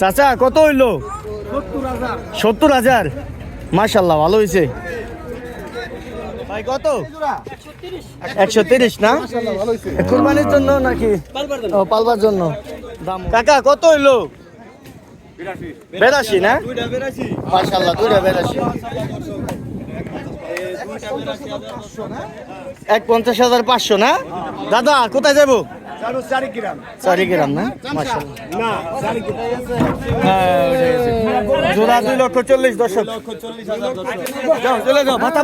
চাচা, কত হইল? সত্তর হাজার। মাশাল্লাহ ভালো হয়েছে একশো তিরিশ না? কুরবানির জন্য নাকি? পালবার জন্য। দাম কাকা, কত হইল? বেরাশি না? মাশাল্লাহ দুইটা বেরাশি। এক পঞ্চাশ হাজার পাঁচশো না? দাদা, কোথায় যাব? চারি গ্রাম না? উঠে জোড়া দুই লক্ষ চল্লিশ দর্শক। চলে যাও পুতা।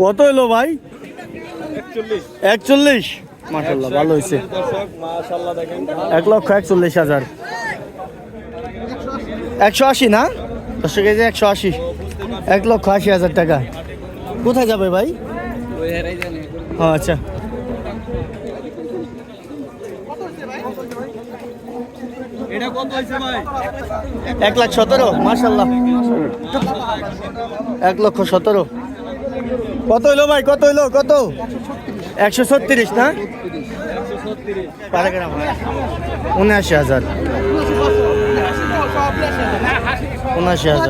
কত এলো ভাই? একচল্লিশ। মাসাল্লাহ ভালো হয়েছে এক লক্ষ একচল্লিশ হাজার। একশো আশি না? দর্শক এই যে একশো আশি। এক লক্ষ আশি হাজার টাকা। কোথায় যাবে ভাই? ও আচ্ছা। এক লাখ সতেরো মার্শাল্লাহ এক লক্ষ সতেরো। কত হইল ভাই? কত হইল? কত? একশো ছত্রিশ না? উনআশি হাজার। উনআশি হাজার।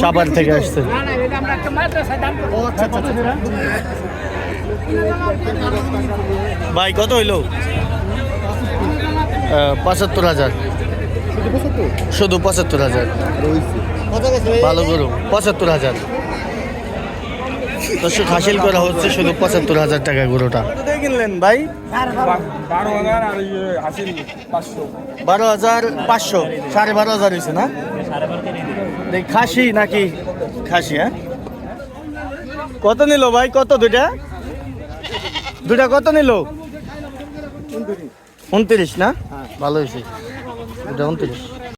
সাবার থেকে। আসছে। ভাই কত হইল? পঁচাত্তর হাজার। শুধু পঁচাত্তর? হাজার। ভালো গরু পঁচাত্তর হাজার। দর্শক হাসিল করা হচ্ছে শুধু পঁচাত্তর হাজার টাকা গরুটা। কিনলেন ভাই? বারো হাজার আর ইয়ে পাঁচশো। বারো হাজার পাঁচশো সাড়ে বারো হাজার হয়েছে না? খাসি নাকি? খাসি হ্যাঁ? কত নিল ভাই? কত দুইটা? দুইটা কত নিল? উনত্রিশ। না? ভালো হয়েছে। দুটা উনত্রিশ।